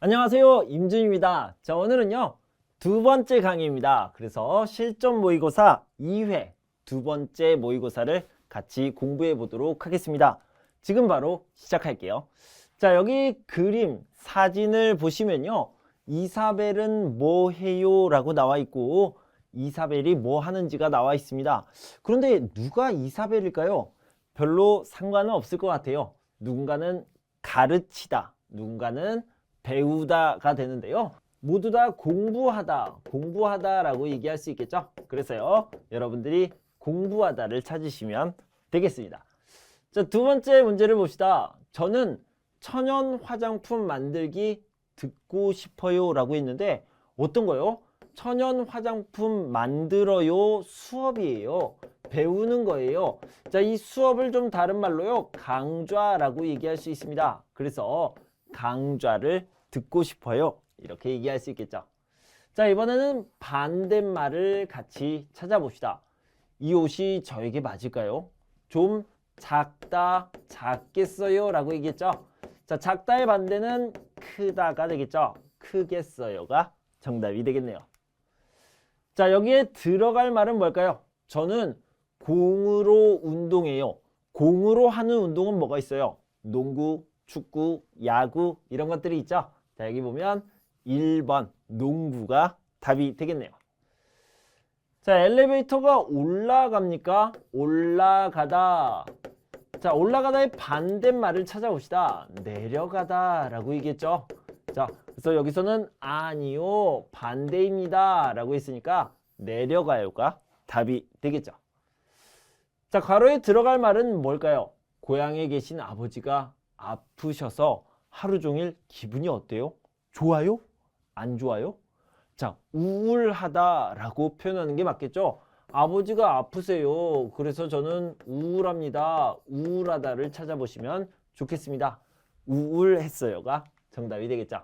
안녕하세요. 임준입니다. 자, 오늘은요. 두 번째 강의입니다. 그래서 실전 모의고사 2회 두 번째 모의고사를 같이 공부해 보도록 하겠습니다. 지금 바로 시작할게요. 자, 여기 그림, 사진을 보시면요. 이사벨은 뭐 해요? 라고 나와 있고, 이사벨이 뭐 하는지가 나와 있습니다. 그런데 누가 이사벨일까요? 별로 상관은 없을 것 같아요. 누군가는 가르치다, 누군가는 배우다가 되는데요. 모두 다 공부하다, 공부하다라고 얘기할 수 있겠죠? 그래서요, 여러분들이 공부하다를 찾으시면 되겠습니다. 자, 두 번째 문제를 봅시다. 저는 천연 화장품 만들기 듣고 싶어요 라고 했는데 어떤 거요? 천연 화장품 만들어요 수업이에요. 배우는 거예요. 자, 이 수업을 좀 다른 말로요. 강좌라고 얘기할 수 있습니다. 그래서 강좌를 듣고 싶어요. 이렇게 얘기할 수 있겠죠. 자, 이번에는 반대말을 같이 찾아봅시다. 이 옷이 저에게 맞을까요? 좀 작다, 작겠어요 라고 얘기했죠. 자, 작다의 반대는 크다가 되겠죠. 크겠어요가 정답이 되겠네요. 자, 여기에 들어갈 말은 뭘까요? 저는 공으로 운동해요. 공으로 하는 운동은 뭐가 있어요? 농구, 축구, 야구 이런 것들이 있죠. 자, 여기 보면 1번 농구가 답이 되겠네요. 자, 엘리베이터가 올라갑니까? 올라가다. 자, 올라가다의 반대말을 찾아봅시다. 내려가다 라고 얘기했죠. 자, 그래서 여기서는 아니요, 반대입니다 라고 했으니까 내려가요가 답이 되겠죠. 자, 괄호에 들어갈 말은 뭘까요? 고향에 계신 아버지가 아프셔서 하루 종일 기분이 어때요? 좋아요? 안 좋아요? 자, 우울하다라고 표현하는 게 맞겠죠? 아버지가 아프세요. 그래서 저는 우울합니다. 우울하다를 찾아보시면 좋겠습니다. 우울했어요가 정답이 되겠죠.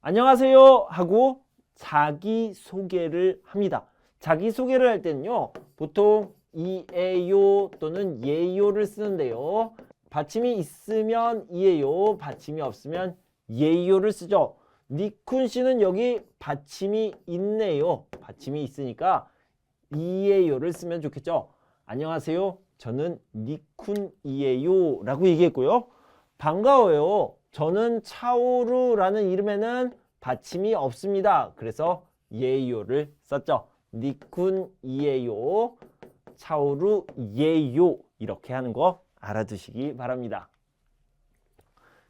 안녕하세요 하고 자기 소개를 합니다. 자기 소개를 할 때는요. 보통 이에요 또는 예요를 쓰는데요. 받침이 있으면 이에요, 받침이 없으면 예요를 쓰죠. 니쿤 씨는 여기 받침이 있네요. 받침이 있으니까 이에요를 쓰면 좋겠죠. 안녕하세요. 저는 니쿤이에요. 라고 얘기했고요. 반가워요. 저는 차오루라는 이름에는 받침이 없습니다. 그래서 예요를 썼죠. 니쿤이에요. 차오루 예요. 이렇게 하는 거 알아두시기 바랍니다.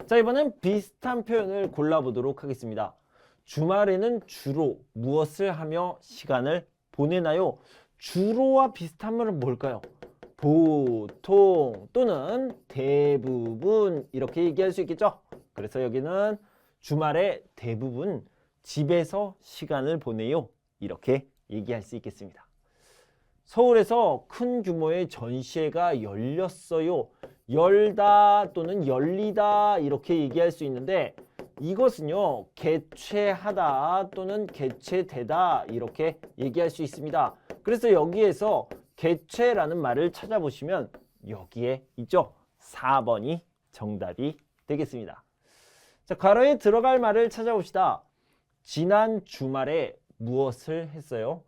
자, 이번엔 비슷한 표현을 골라보도록 하겠습니다. 주말에는 주로 무엇을 하며 시간을 보내나요? 주로와 비슷한 말은 뭘까요? 보통 또는 대부분 이렇게 얘기할 수 있겠죠? 그래서 여기는 주말에 대부분 집에서 시간을 보내요. 이렇게 얘기할 수 있겠습니다. 서울에서 큰 규모의 전시회가 열렸어요. 열다 또는 열리다 이렇게 얘기할 수 있는데 이것은요 개최하다 또는 개최되다 이렇게 얘기할 수 있습니다. 그래서 여기에서 개최라는 말을 찾아보시면 여기에 있죠. 4번이 정답이 되겠습니다. 자, 괄호에 들어갈 말을 찾아봅시다. 지난 주말에 무엇을 했어요?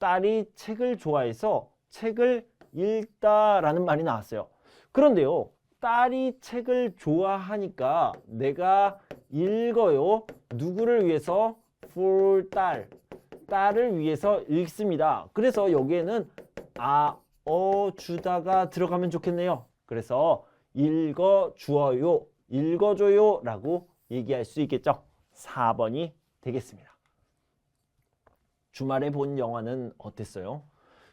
딸이 책을 좋아해서 책을 읽다라는 말이 나왔어요. 그런데요, 딸이 책을 좋아하니까 내가 읽어요. 누구를 위해서? for 딸. 딸을 위해서 읽습니다. 그래서 여기에는 아, 어, 주다가 들어가면 좋겠네요. 그래서 읽어 주어요. 읽어줘요. 라고 얘기할 수 있겠죠. 4번이 되겠습니다. 주말에 본 영화는 어땠어요?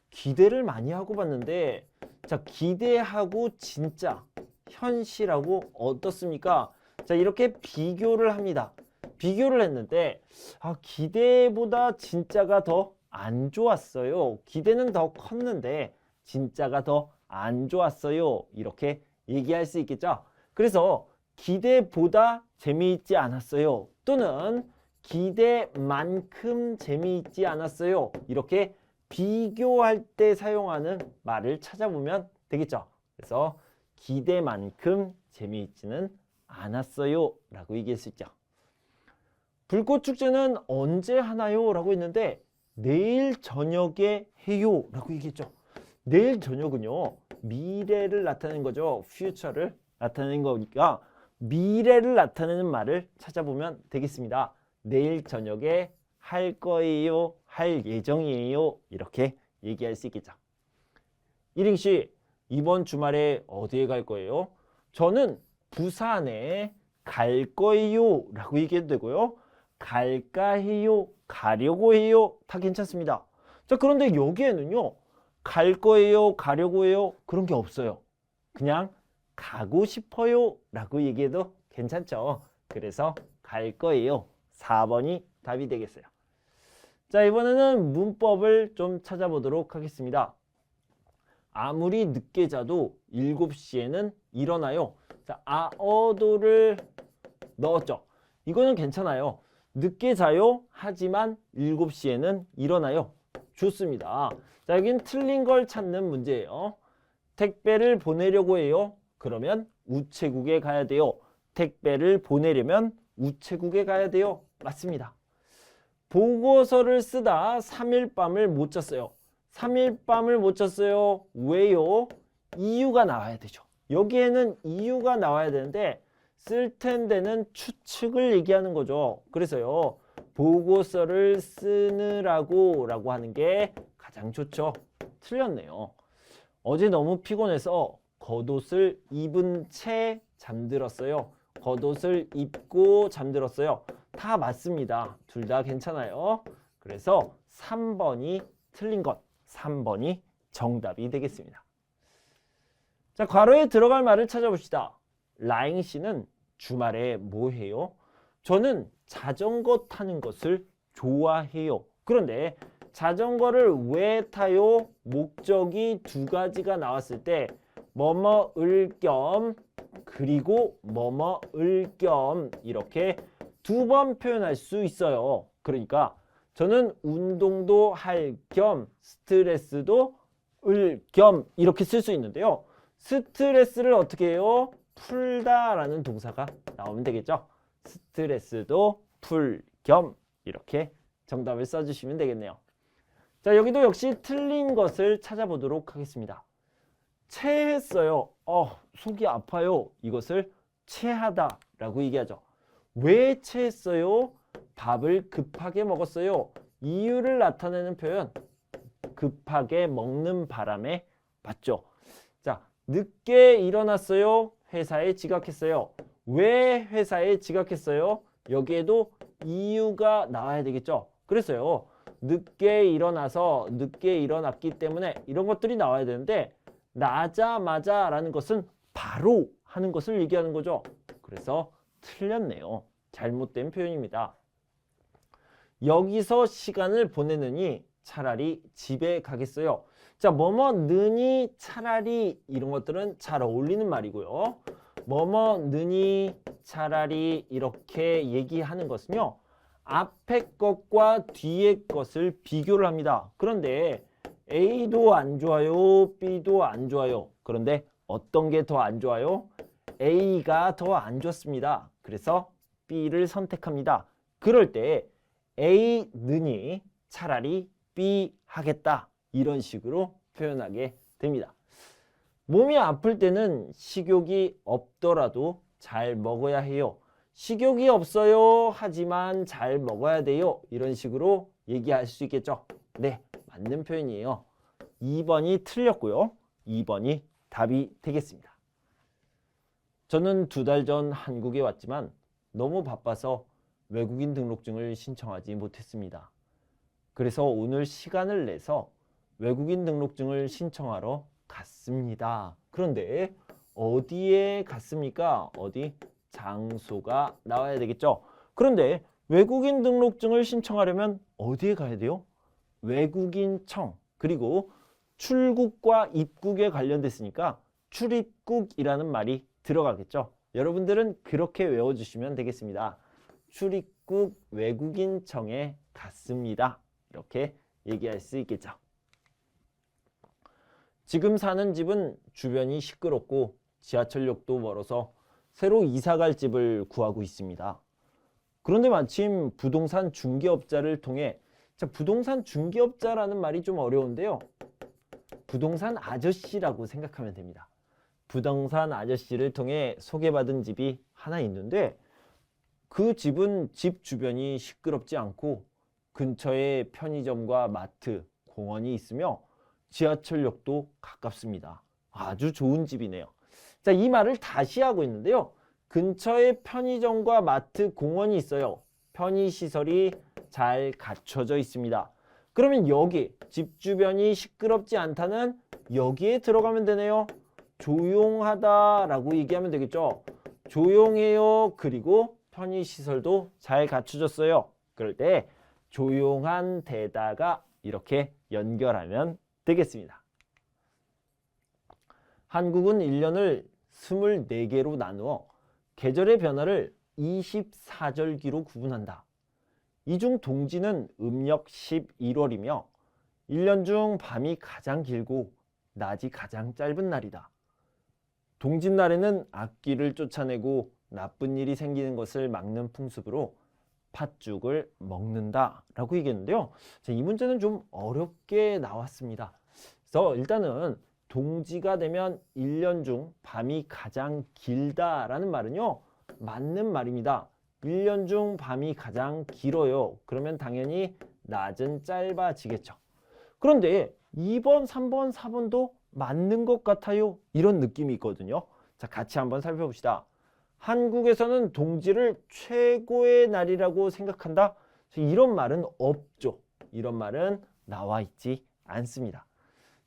기대를 많이 하고 봤는데 자 기대하고 진짜 현실하고 어떻습니까? 자 이렇게 비교를 합니다. 비교를 했는데 아, 기대보다 진짜가 더 안 좋았어요. 기대는 더 컸는데 진짜가 더 안 좋았어요. 이렇게 얘기할 수 있겠죠. 그래서 기대보다 재미있지 않았어요. 또는 기대만큼 재미있지 않았어요. 이렇게 비교할 때 사용하는 말을 찾아보면 되겠죠. 그래서 기대만큼 재미있지는 않았어요. 라고 얘기할 수 있죠. 불꽃 축제는 언제 하나요? 라고 했는데 내일 저녁에 해요 라고 얘기했죠. 내일 저녁은요. 미래를 나타내는 거죠. future를 나타내는 거니까 미래를 나타내는 말을 찾아보면 되겠습니다. 내일 저녁에 할 거예요. 할 예정이에요. 이렇게 얘기할 수 있겠죠. 이링 씨, 이번 주말에 어디에 갈 거예요? 저는 부산에 갈 거예요. 라고 얘기해도 되고요. 갈까 해요. 가려고 해요. 다 괜찮습니다. 자, 그런데 여기에는요. 갈 거예요. 가려고 해요. 그런 게 없어요. 그냥 가고 싶어요. 라고 얘기해도 괜찮죠. 그래서 갈 거예요. 4번이 답이 되겠어요. 자, 이번에는 문법을 좀 찾아보도록 하겠습니다. 아무리 늦게 자도 7시에는 일어나요. 자, 아어도를 넣었죠. 이거는 괜찮아요. 늦게 자요. 하지만 7시에는 일어나요. 좋습니다. 자, 여긴 틀린 걸 찾는 문제예요. 택배를 보내려고 해요. 그러면 우체국에 가야 돼요. 택배를 보내려면 우체국에 가야 돼요. 맞습니다. 보고서를 쓰다 3일 밤을 못 잤어요. 3일 밤을 못 잤어요. 왜요? 이유가 나와야 되죠. 여기에는 이유가 나와야 되는데 쓸 텐데는 추측을 얘기하는 거죠. 그래서요. 보고서를 쓰느라고 라고 하는 게 가장 좋죠. 틀렸네요. 어제 너무 피곤해서 겉옷을 입은 채 잠들었어요. 겉옷을 입고 잠들었어요. 다 맞습니다. 둘 다 괜찮아요. 그래서 3번이 틀린 것. 3번이 정답이 되겠습니다. 자, 괄호에 들어갈 말을 찾아봅시다. 라잉 씨는 주말에 뭐 해요? 저는 자전거 타는 것을 좋아해요. 그런데 자전거를 왜 타요? 목적이 두 가지가 나왔을 때 뭐뭐을 겸 그리고 뭐뭐을 겸 이렇게 두 번 표현할 수 있어요. 그러니까 저는 운동도 할 겸 스트레스도 을 겸 이렇게 쓸 수 있는데요. 스트레스를 어떻게 해요? 풀다라는 동사가 나오면 되겠죠. 스트레스도 풀 겸 이렇게 정답을 써주시면 되겠네요. 자 여기도 역시 틀린 것을 찾아보도록 하겠습니다. 체했어요. 어, 속이 아파요. 이것을 체하다 라고 얘기하죠. 왜 체했어요? 밥을 급하게 먹었어요. 이유를 나타내는 표현 급하게 먹는 바람에 맞죠. 자, 늦게 일어났어요. 회사에 지각했어요. 왜 회사에 지각했어요? 여기에도 이유가 나와야 되겠죠. 그래서요. 늦게 일어나서 늦게 일어났기 때문에 이런 것들이 나와야 되는데 나자마자 라는 것은 바로 하는 것을 얘기하는 거죠. 그래서 틀렸네요. 잘못된 표현입니다. 여기서 시간을 보내느니 차라리 집에 가겠어요. 자, 뭐뭐 느니 차라리 이런 것들은 잘 어울리는 말이고요. 뭐뭐 느니 차라리 이렇게 얘기하는 것은요. 앞에 것과 뒤에 것을 비교를 합니다. 그런데 A도 안 좋아요, B도 안 좋아요. 그런데 어떤 게 더 안 좋아요? A가 더 안 좋습니다. 그래서 B를 선택합니다. 그럴 때 A느니 차라리 B 하겠다. 이런 식으로 표현하게 됩니다. 몸이 아플 때는 식욕이 없더라도 잘 먹어야 해요. 식욕이 없어요. 하지만 잘 먹어야 돼요. 이런 식으로 얘기할 수 있겠죠. 네, 맞는 표현이에요. 2번이 틀렸고요. 2번이 답이 되겠습니다. 저는 두 달 전 한국에 왔지만 너무 바빠서 외국인 등록증을 신청하지 못했습니다. 그래서 오늘 시간을 내서 외국인 등록증을 신청하러 갔습니다. 그런데 어디에 갔습니까? 어디? 장소가 나와야 되겠죠. 그런데 외국인 등록증을 신청하려면 어디에 가야 돼요? 외국인 청 그리고 출국과 입국에 관련됐으니까 출입국이라는 말이 들어가겠죠. 여러분들은 그렇게 외워주시면 되겠습니다. 출입국 외국인 청에 갔습니다. 이렇게 얘기할 수 있겠죠. 지금 사는 집은 주변이 시끄럽고 지하철역도 멀어서 새로 이사 갈 집을 구하고 있습니다. 그런데 마침 부동산 중개업자를 통해 자, 부동산 중개업자라는 말이 좀 어려운데요. 부동산 아저씨라고 생각하면 됩니다. 부동산 아저씨를 통해 소개받은 집이 하나 있는데 그 집은 집 주변이 시끄럽지 않고 근처에 편의점과 마트, 공원이 있으며 지하철역도 가깝습니다. 아주 좋은 집이네요. 자, 이 말을 다시 하고 있는데요. 근처에 편의점과 마트, 공원이 있어요. 편의시설이 잘 갖춰져 있습니다. 그러면 여기 집 주변이 시끄럽지 않다는 여기에 들어가면 되네요. 조용하다라고 얘기하면 되겠죠. 조용해요. 그리고 편의시설도 잘 갖춰졌어요. 그럴 때 조용한 데다가 이렇게 연결하면 되겠습니다. 한국은 1년을 24개로 나누어 계절의 변화를 24절기로 구분한다. 이중 동지는 음력 11월이며 1년 중 밤이 가장 길고 낮이 가장 짧은 날이다. 동짓날에는 악귀를 쫓아내고 나쁜 일이 생기는 것을 막는 풍습으로 팥죽을 먹는다 라고 얘기했는데요. 자, 이 문제는 좀 어렵게 나왔습니다. 그래서 일단은 동지가 되면 1년 중 밤이 가장 길다라는 말은요. 맞는 말입니다. 1년 중 밤이 가장 길어요. 그러면 당연히 낮은 짧아지겠죠. 그런데 2번, 3번, 4번도 맞는 것 같아요. 이런 느낌이 있거든요. 자, 같이 한번 살펴봅시다. 한국에서는 동지를 최고의 날이라고 생각한다. 이런 말은 없죠. 이런 말은 나와 있지 않습니다.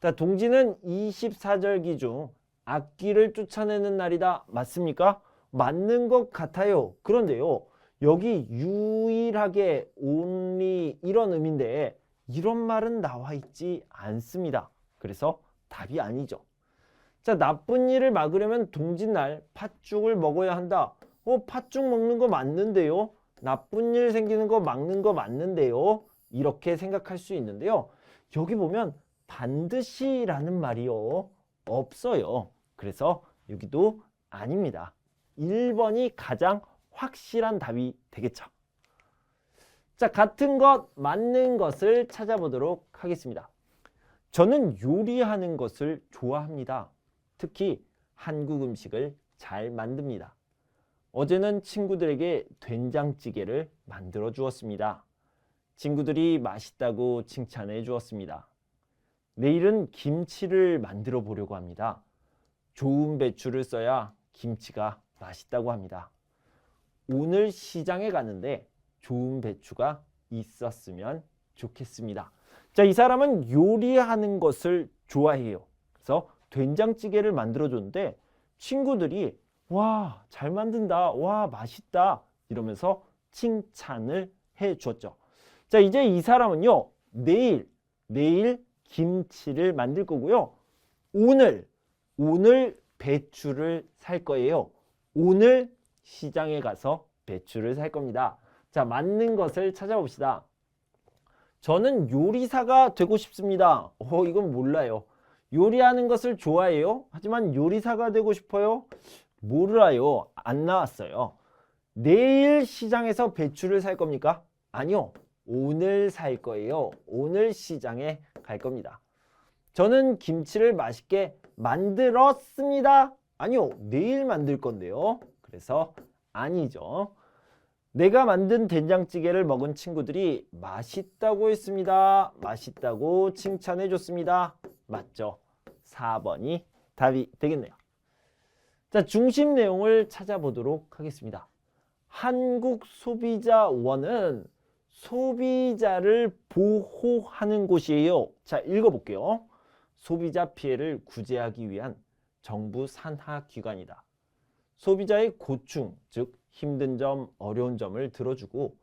자, 동지는 24절기 중 악기를 쫓아내는 날이다. 맞습니까? 맞는 것 같아요. 그런데요. 여기 유일하게 only 이런 의미인데 이런 말은 나와 있지 않습니다. 그래서 답이 아니죠. 자, 나쁜 일을 막으려면 동짓날 팥죽을 먹어야 한다. 어, 팥죽 먹는 거 맞는데요. 나쁜 일 생기는 거 막는 거 맞는데요. 이렇게 생각할 수 있는데요. 여기 보면 반드시 라는 말이요. 없어요. 그래서 여기도 아닙니다. 1번이 가장 확실한 답이 되겠죠. 자, 같은 것, 맞는 것을 찾아보도록 하겠습니다. 저는 요리하는 것을 좋아합니다. 특히 한국 음식을 잘 만듭니다. 어제는 친구들에게 된장찌개를 만들어 주었습니다. 친구들이 맛있다고 칭찬해 주었습니다. 내일은 김치를 만들어 보려고 합니다. 좋은 배추를 써야 김치가 맛있다고 합니다. 오늘 시장에 가는데 좋은 배추가 있었으면 좋겠습니다. 자, 이 사람은 요리하는 것을 좋아해요. 그래서 된장찌개를 만들어 줬는데 친구들이 와, 잘 만든다. 와, 맛있다. 이러면서 칭찬을 해 줬죠. 자, 이제 이 사람은요. 내일 내일 김치를 만들 거고요. 오늘 오늘 배추를 살 거예요. 오늘 시장에 가서 배추를 살 겁니다. 자, 맞는 것을 찾아봅시다. 저는 요리사가 되고 싶습니다. 어, 이건 몰라요. 요리하는 것을 좋아해요. 하지만 요리사가 되고 싶어요. 몰라요. 안 나왔어요. 내일 시장에서 배추를 살 겁니까? 아니요. 오늘 살 거예요. 오늘 시장에 갈 겁니다. 저는 김치를 맛있게 만들었습니다. 아니요. 내일 만들 건데요. 그래서 아니죠. 내가 만든 된장찌개를 먹은 친구들이 맛있다고 했습니다. 맛있다고 칭찬해 줬습니다. 맞죠? 4번이 답이 되겠네요. 자, 중심 내용을 찾아보도록 하겠습니다. 한국 소비자원은 소비자를 보호하는 곳이에요. 자, 읽어볼게요. 소비자 피해를 구제하기 위한 정부 산하 기관이다. 소비자의 고충, 즉 힘든 점, 어려운 점을 들어주고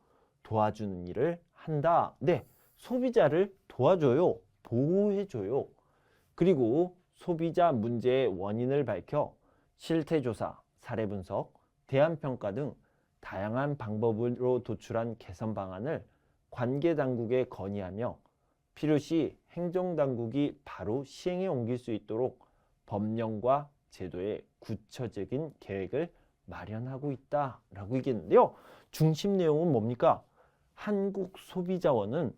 도와주는 일을 한다. 네, 소비자를 도와줘요. 보호해줘요. 그리고 소비자 문제의 원인을 밝혀 실태조사, 사례 분석, 대안평가 등 다양한 방법으로 도출한 개선 방안을 관계 당국에 건의하며 필요시 행정당국이 바로 시행에 옮길 수 있도록 법령과 제도의 구체적인 계획을 마련하고 있다라고 얘기했는데요. 중심 내용은 뭡니까? 한국 소비자원은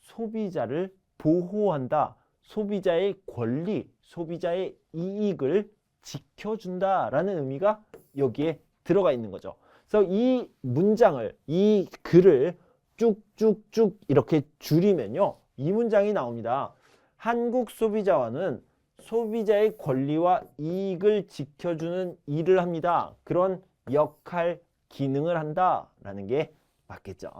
소비자를 보호한다. 소비자의 권리, 소비자의 이익을 지켜준다라는 의미가 여기에 들어가 있는 거죠. 그래서 이 문장을, 이 글을 쭉쭉쭉 이렇게 줄이면요. 이 문장이 나옵니다. 한국 소비자원은 소비자의 권리와 이익을 지켜주는 일을 합니다. 그런 역할, 기능을 한다라는 게 맞겠죠.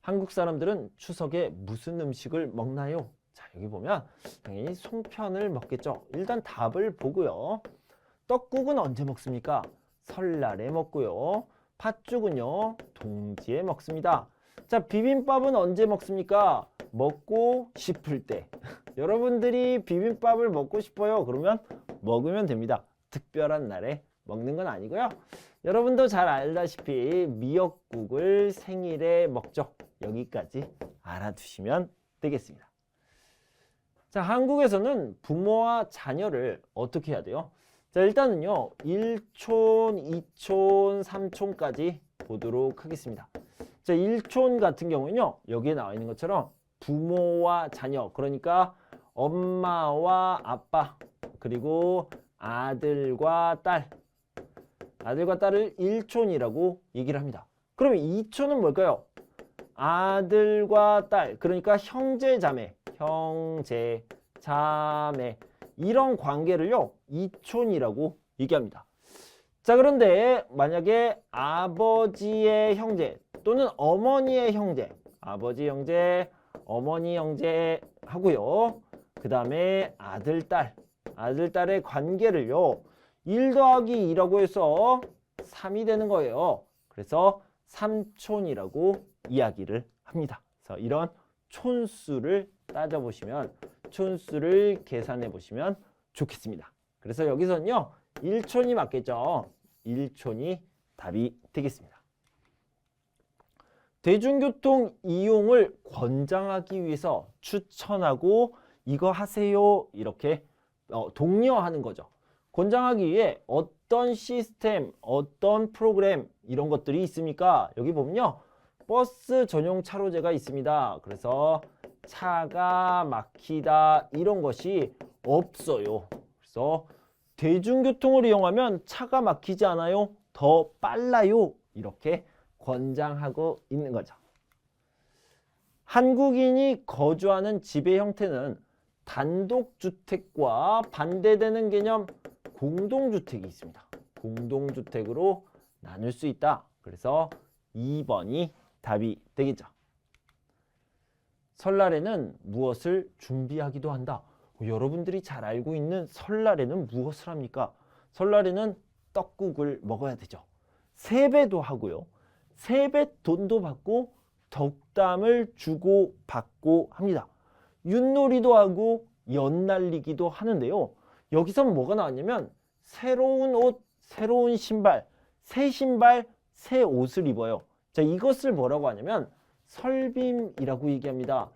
한국 사람들은 추석에 무슨 음식을 먹나요? 자, 여기 보면 당연히 송편을 먹겠죠. 일단 답을 보고요. 떡국은 언제 먹습니까? 설날에 먹고요. 팥죽은요, 동지에 먹습니다. 자, 비빔밥은 언제 먹습니까? 먹고 싶을 때. 여러분들이 비빔밥을 먹고 싶어요. 그러면 먹으면 됩니다. 특별한 날에 먹는 건 아니고요. 여러분도 잘 알다시피 미역국을 생일에 먹죠. 여기까지 알아두시면 되겠습니다. 자, 한국에서는 부모와 자녀를 어떻게 해야 돼요? 자, 일단은요. 1촌, 2촌, 3촌까지 보도록 하겠습니다. 자, 1촌 같은 경우는요. 여기에 나와 있는 것처럼 부모와 자녀, 그러니까 엄마와 아빠, 그리고 아들과 딸, 아들과 딸을 1촌이라고 얘기를 합니다. 그러면 2촌은 뭘까요? 아들과 딸, 그러니까 형제 자매, 형제 자매 이런 관계를요 2촌이라고 얘기합니다. 자 그런데 만약에 아버지의 형제 또는 어머니의 형제, 아버지 형제, 어머니 형제 하고요. 그 다음에 아들, 딸, 아들, 딸의 관계를요. 1 더하기 2라고 해서 3이 되는 거예요. 그래서 삼촌이라고 이야기를 합니다. 그래서 이런 촌수를 따져보시면 촌수를 계산해 보시면 좋겠습니다. 그래서 여기서는요. 1촌이 맞겠죠. 1촌이 답이 되겠습니다. 대중교통 이용을 권장하기 위해서 추천하고 이거 하세요 이렇게 어, 독려하는 거죠. 권장하기 위해 어떤 시스템, 어떤 프로그램 이런 것들이 있습니까? 여기 보면요. 버스 전용 차로제가 있습니다. 그래서 차가 막히다 이런 것이 없어요. 그래서 대중교통을 이용하면 차가 막히지 않아요. 더 빨라요. 이렇게 권장하고 있는 거죠. 한국인이 거주하는 집의 형태는 단독주택과 반대되는 개념 공동주택이 있습니다. 공동주택으로 나눌 수 있다. 그래서 2번이 답이 되겠죠. 설날에는 무엇을 준비하기도 한다. 어, 여러분들이 잘 알고 있는 설날에는 무엇을 합니까? 설날에는 떡국을 먹어야 되죠. 세배도 하고요. 세뱃돈도 받고 덕담을 주고 받고 합니다. 윷놀이도 하고 연날리기도 하는데요. 여기서 뭐가 나왔냐면 새로운 옷, 새로운 신발, 새 신발, 새 옷을 입어요. 자, 이것을 뭐라고 하냐면 설빔이라고 얘기합니다.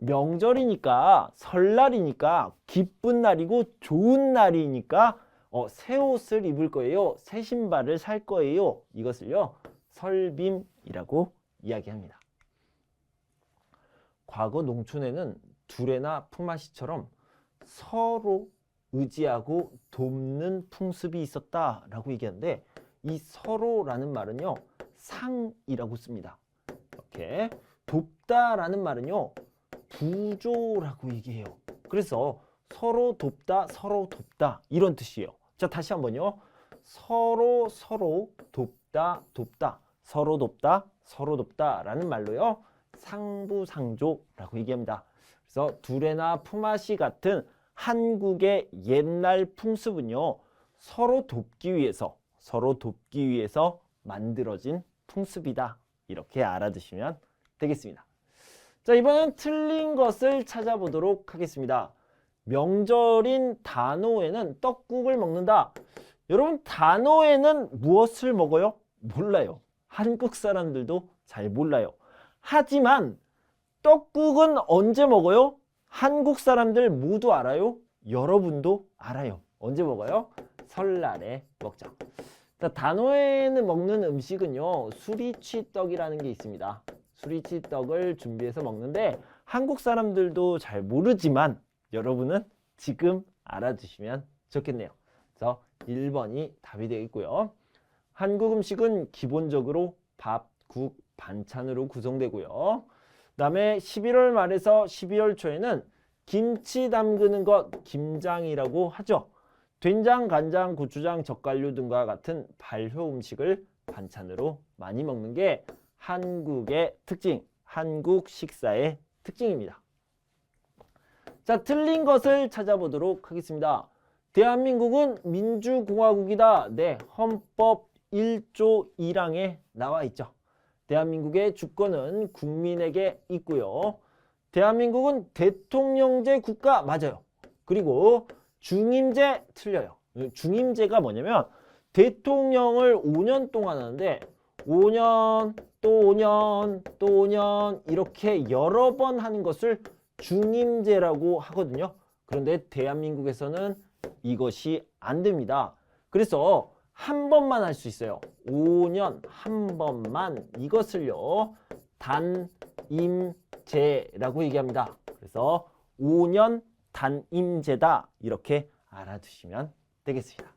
명절이니까 설날이니까 기쁜 날이고 좋은 날이니까 어, 새 옷을 입을 거예요. 새 신발을 살 거예요. 이것을요. 설빔이라고 이야기합니다. 과거 농촌에는 두레나 품앗이처럼 서로 의지하고 돕는 풍습이 있었다라고 얘기하는데 이 서로라는 말은요 상이라고 씁니다. 이렇게 돕다라는 말은요 부조라고 얘기해요. 그래서 서로 돕다, 서로 돕다 이런 뜻이에요. 자 다시 한번요. 서로 서로 돕다, 돕다, 서로 돕다, 서로 돕다라는 말로요 상부상조라고 얘기합니다. 그래서 두레나 품앗이 같은 한국의 옛날 풍습은요 서로 돕기 위해서 서로 돕기 위해서 만들어진 풍습이다 이렇게 알아두시면 되겠습니다. 자 이번엔 틀린 것을 찾아보도록 하겠습니다. 명절인 단오에는 떡국을 먹는다. 여러분 단오에는 무엇을 먹어요? 몰라요. 한국 사람들도 잘 몰라요. 하지만 떡국은 언제 먹어요? 한국 사람들 모두 알아요? 여러분도 알아요. 언제 먹어요? 설날에 먹죠. 자, 단호에는 먹는 음식은요 수리치떡이라는 게 있습니다. 수리치떡을 준비해서 먹는데 한국 사람들도 잘 모르지만 여러분은 지금 알아두시면 좋겠네요. 그래서 1번이 답이 되겠고요. 한국 음식은 기본적으로 밥, 국, 반찬으로 구성되고요. 그다음에 11월 말에서 12월 초에는 김치 담그는 것 김장이라고 하죠. 된장, 간장, 고추장, 젓갈류 등과 같은 발효 음식을 반찬으로 많이 먹는 게 한국의 특징, 한국 식사의 특징입니다. 자, 틀린 것을 찾아보도록 하겠습니다. 대한민국은 민주공화국이다. 네, 헌법 1조 1항에 나와 있죠. 대한민국의 주권은 국민에게 있고요. 대한민국은 대통령제 국가 맞아요. 그리고 중임제 틀려요. 중임제가 뭐냐면 대통령을 5년 동안 하는데 5년 또 5년 또 5년 이렇게 여러 번 하는 것을 중임제라고 하거든요. 그런데 대한민국에서는 이것이 안 됩니다. 그래서 한 번만 할 수 있어요. 5년 한 번만 이것을요. 단임제라고 얘기합니다. 그래서 5년 단임제다 이렇게 알아두시면 되겠습니다.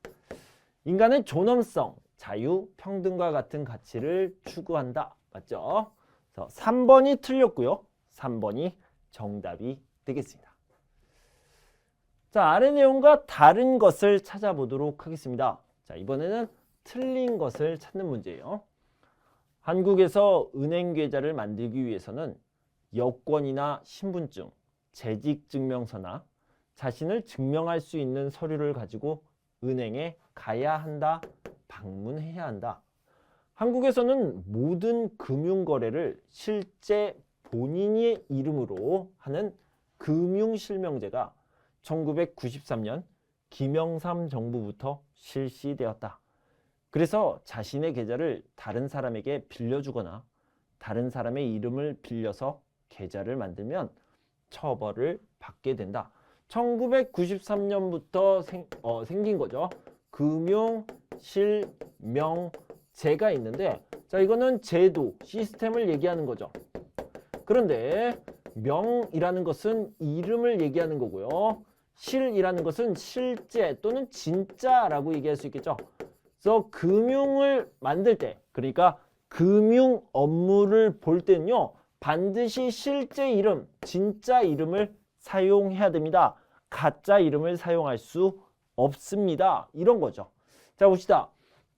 인간은 존엄성, 자유, 평등과 같은 가치를 추구한다. 맞죠? 그래서 3번이 틀렸고요. 3번이 정답이 되겠습니다. 자, 아래 내용과 다른 것을 찾아보도록 하겠습니다. 자, 이번에는 틀린 것을 찾는 문제예요. 한국에서 은행 계좌를 만들기 위해서는 여권이나 신분증, 재직 증명서나 자신을 증명할 수 있는 서류를 가지고 은행에 가야 한다, 방문해야 한다. 한국에서는 모든 금융거래를 실제 본인의 이름으로 하는 금융실명제가 1993년 김영삼 정부부터 실시되었다. 그래서 자신의 계좌를 다른 사람에게 빌려주거나 다른 사람의 이름을 빌려서 계좌를 만들면 처벌을 받게 된다. 1993년부터 생, 어, 생긴 거죠. 금융 실명제가 있는데 자 이거는 제도, 시스템을 얘기하는 거죠. 그런데 명이라는 것은 이름을 얘기하는 거고요. 실이라는 것은 실제 또는 진짜라고 얘기할 수 있겠죠. 그래서 금융을 만들 때 그러니까 금융 업무를 볼 때는요. 반드시 실제 이름, 진짜 이름을 사용해야 됩니다. 가짜 이름을 사용할 수 없습니다. 이런 거죠. 자 봅시다.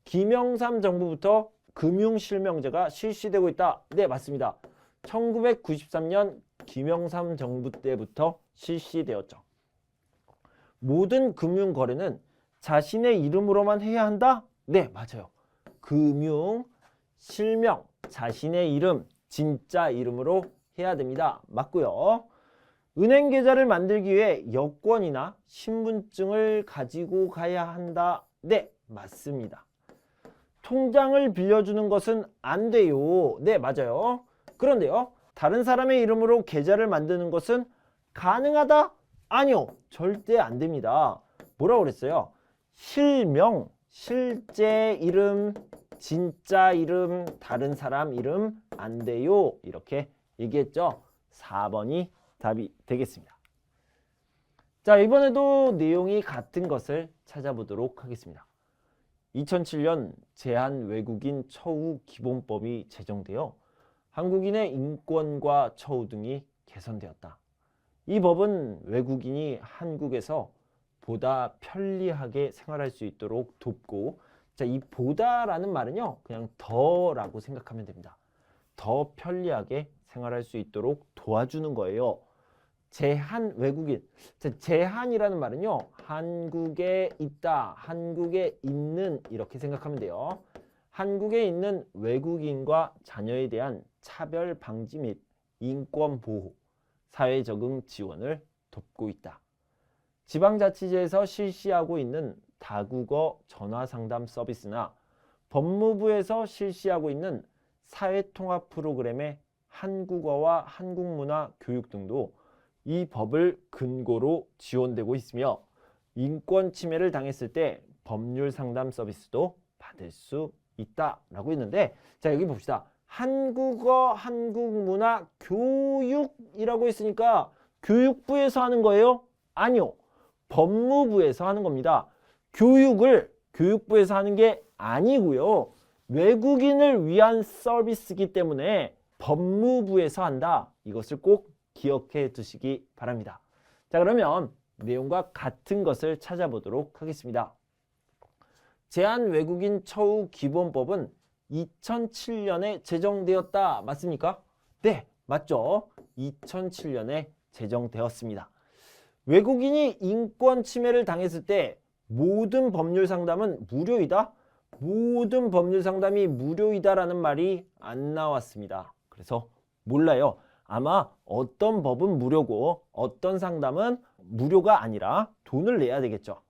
김영삼 정부부터 금융실명제가 실시되고 있다. 네 맞습니다. 1993년 김영삼 정부 때부터 실시되었죠. 모든 금융 거래는 자신의 이름으로만 해야 한다? 네, 맞아요. 금융 실명 자신의 이름 진짜 이름으로 해야 됩니다. 맞고요. 은행 계좌를 만들기 위해 여권이나 신분증을 가지고 가야 한다. 네, 맞습니다. 통장을 빌려주는 것은 안 돼요. 네, 맞아요. 그런데요. 다른 사람의 이름으로 계좌를 만드는 것은 가능하다? 아니요. 절대 안 됩니다. 뭐라고 그랬어요? 실명, 실제 이름, 진짜 이름, 다른 사람 이름 안 돼요. 이렇게 얘기했죠. 4번이 답이 되겠습니다. 자, 이번에도 내용이 같은 것을 찾아보도록 하겠습니다. 2007년 제한 외국인 처우 기본법이 제정되어 한국인의 인권과 처우 등이 개선되었다. 이 법은 외국인이 한국에서 보다 편리하게 생활할 수 있도록 돕고 자, 이 보다라는 말은요. 그냥 더라고 생각하면 됩니다. 더 편리하게 생활할 수 있도록 도와주는 거예요. 제한 외국인. 자, 제한이라는 말은요. 한국에 있다, 한국에 있는 이렇게 생각하면 돼요. 한국에 있는 외국인과 자녀에 대한 차별 방지 및 인권 보호, 사회 적응 지원을 돕고 있다. 지방자치제에서 실시하고 있는 다국어 전화 상담 서비스나 법무부에서 실시하고 있는 사회통합 프로그램의 한국어와 한국문화 교육 등도 이 법을 근거로 지원되고 있으며 인권 침해를 당했을 때 법률 상담 서비스도 받을 수 있다라고 있는데 자 여기 봅시다. 한국어, 한국문화, 교육이라고 있으니까 교육부에서 하는 거예요? 아니요. 법무부에서 하는 겁니다. 교육을 교육부에서 하는 게 아니고요. 외국인을 위한 서비스이기 때문에 법무부에서 한다. 이것을 꼭 기억해 두시기 바랍니다. 자, 그러면 내용과 같은 것을 찾아보도록 하겠습니다. 제한 외국인 처우 기본법은 2007년에 제정되었다. 맞습니까? 네, 맞죠. 2007년에 제정되었습니다. 외국인이 인권 침해를 당했을 때 모든 법률 상담은 무료이다? 모든 법률 상담이 무료이다라는 말이 안 나왔습니다. 그래서 몰라요. 아마 어떤 법은 무료고 어떤 상담은 무료가 아니라 돈을 내야 되겠죠.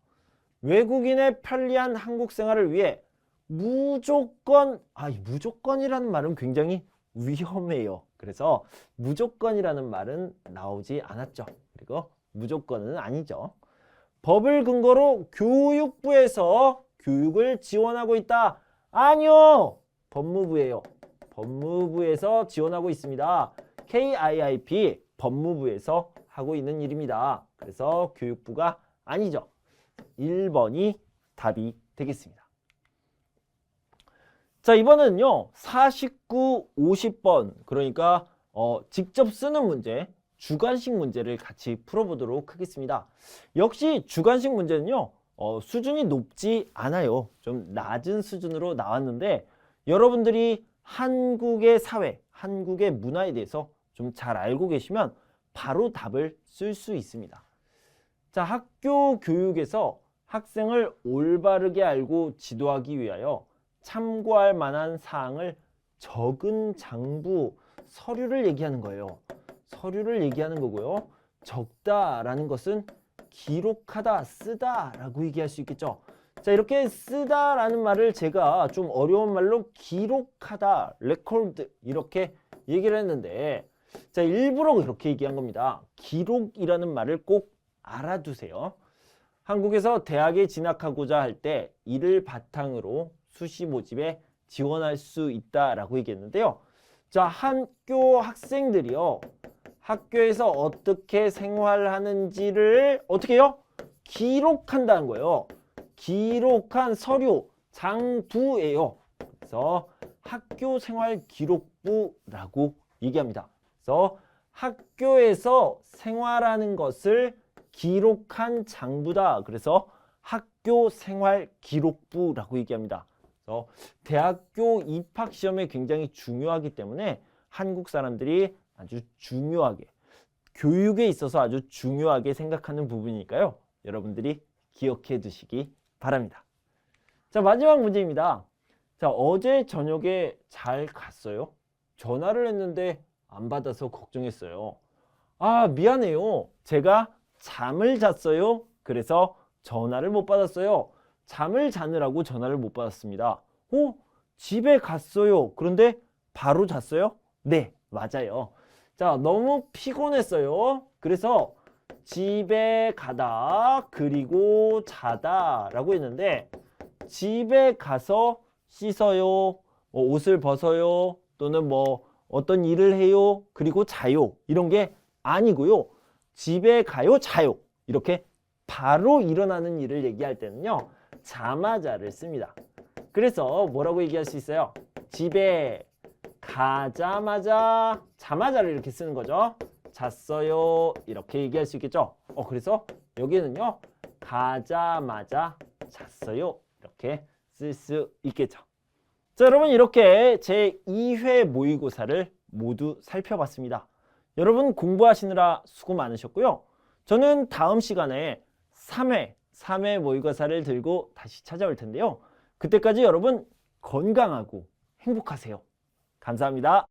외국인의 편리한 한국 생활을 위해 무조건 아, 이 무조건이라는 말은 굉장히 위험해요. 그래서 무조건이라는 말은 나오지 않았죠. 그리고 무조건은 아니죠. 법을 근거로 교육부에서 교육을 지원하고 있다. 아니요. 법무부예요. 법무부에서 지원하고 있습니다. KIIP 법무부에서 하고 있는 일입니다. 그래서 교육부가 아니죠. 1번이 답이 되겠습니다. 자, 이번은요. 49, 50번. 그러니까 어, 직접 쓰는 문제, 주관식 문제를 같이 풀어보도록 하겠습니다. 역시 주관식 문제는요. 어, 수준이 높지 않아요. 좀 낮은 수준으로 나왔는데 여러분들이 한국의 사회, 한국의 문화에 대해서 좀 잘 알고 계시면 바로 답을 쓸 수 있습니다. 자, 학교 교육에서 학생을 올바르게 알고 지도하기 위하여 참고할 만한 사항을 적은 장부, 서류를 얘기하는 거예요. 서류를 얘기하는 거고요. 적다라는 것은 기록하다, 쓰다라고 얘기할 수 있겠죠. 자, 이렇게 쓰다라는 말을 제가 좀 어려운 말로 기록하다, 레코드 이렇게 얘기를 했는데 자, 일부러 그렇게 얘기한 겁니다. 기록이라는 말을 꼭 알아두세요. 한국에서 대학에 진학하고자 할 때 이를 바탕으로 수시 모집에 지원할 수 있다라고 얘기했는데요. 자, 학교 학생들이요. 학교에서 어떻게 생활하는지를 어떻게 해요? 기록한다는 거예요. 기록한 서류 장부예요. 그래서 학교 생활 기록부라고 얘기합니다. 그래서 학교에서 생활하는 것을 기록한 장부다. 그래서 학교 생활 기록부라고 얘기합니다. 그래서 대학교 입학 시험에 굉장히 중요하기 때문에 한국 사람들이 아주 중요하게 교육에 있어서 아주 중요하게 생각하는 부분이니까요. 여러분들이 기억해 두시기 바랍니다. 자, 마지막 문제입니다. 자, 어제 저녁에 잘 갔어요? 전화를 했는데 안 받아서 걱정했어요. 아, 미안해요. 제가 잠을 잤어요. 그래서 전화를 못 받았어요. 잠을 자느라고 전화를 못 받았습니다. 어? 집에 갔어요. 그런데 바로 잤어요? 네, 맞아요. 자, 너무 피곤했어요. 그래서 집에 가다 그리고 자다 라고 했는데 집에 가서 씻어요. 뭐 옷을 벗어요. 또는 뭐 어떤 일을 해요. 그리고 자요. 이런 게 아니고요. 집에 가요. 자요. 이렇게 바로 일어나는 일을 얘기할 때는요. 자마자를 씁니다. 그래서 뭐라고 얘기할 수 있어요? 집에 가자마자 자마자를 이렇게 쓰는 거죠. 잤어요. 이렇게 얘기할 수 있겠죠. 어 그래서 여기는요. 가자마자 잤어요. 이렇게 쓸 수 있겠죠. 자, 여러분 이렇게 제 2회 모의고사를 모두 살펴봤습니다. 여러분 공부하시느라 수고 많으셨고요. 저는 다음 시간에 3회, 3회 모의고사를 들고 다시 찾아올 텐데요. 그때까지 여러분 건강하고 행복하세요. 감사합니다.